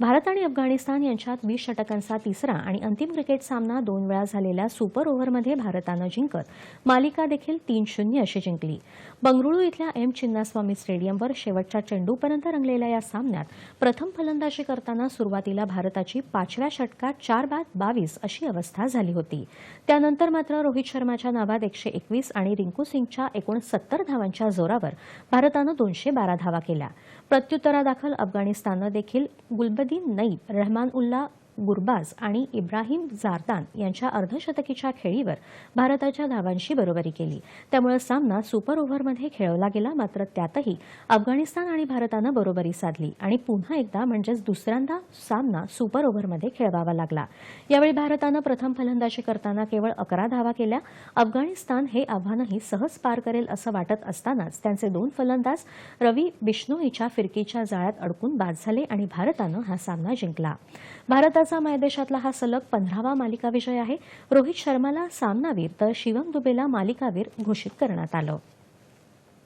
भारत आणि अफगाणिस्तान यांच्यात वीस षटकांचा तिसरा आणि अंतिम क्रिकेट सामना दोन वेळा झालेल्या सुपर ओव्हरमध्ये भारतानं जिंकत. मालिका देखील तीन शून्य अशी जिंकली. बंगळुरू इथल्या एम चिन्नास्वामी स्टेडियमवर शेवटच्या चेंडूपर्यंत रंगलेल्या या सामन्यात प्रथम फलंदाजी करताना सुरुवातीला भारताची पाचव्या षटकात चार बाद बावीस अशी अवस्था झाली होती. त्यानंतर मात्र रोहित शर्माच्या नावात एकशे एकवीस आणि रिंकू सिंगच्या एकोणसत्तर धावांच्या जोरावर भारतानं दोनशे बारा धावा केल्या. प्रत्युत्तरादाखल अफगाणिस्ताननं देखील गुलबदीन नईब रहमान उल्ला गुरबाज आणि इब्राहिम जारदान यांच्या अर्धशतकीच्या खेळीवर भारताच्या धावांशी बरोबरी केली. त्यामुळे सामना सुपर ओव्हरमध्ये खेळवला गेला मात्र त्यातही अफगाणिस्तान आणि भारतानं बरोबरी साधली आणि पुन्हा एकदा म्हणजेच दुसऱ्यांदा सामना सुपर ओव्हरमध्ये खेळवावा लागला. यावेळी भारतानं प्रथम फलंदाजी करताना केवळ अकरा धावा केल्या. अफगाणिस्तान हे आव्हानही सहज पार करेल असं वाटत असतानाच त्यांचे दोन फलंदाज रवी बिश्नोईच्या फिरकीच्या जाळ्यात अडकून बाद झाले आणि भारतानं हा सामना जिंकला. भारताचा मायदेशातला हा सलग पंधरावा मालिका विजय आहे. रोहित शर्माला सामनावीर तर शिवम दुबेला मालिकावीर घोषित करण्यात आलं.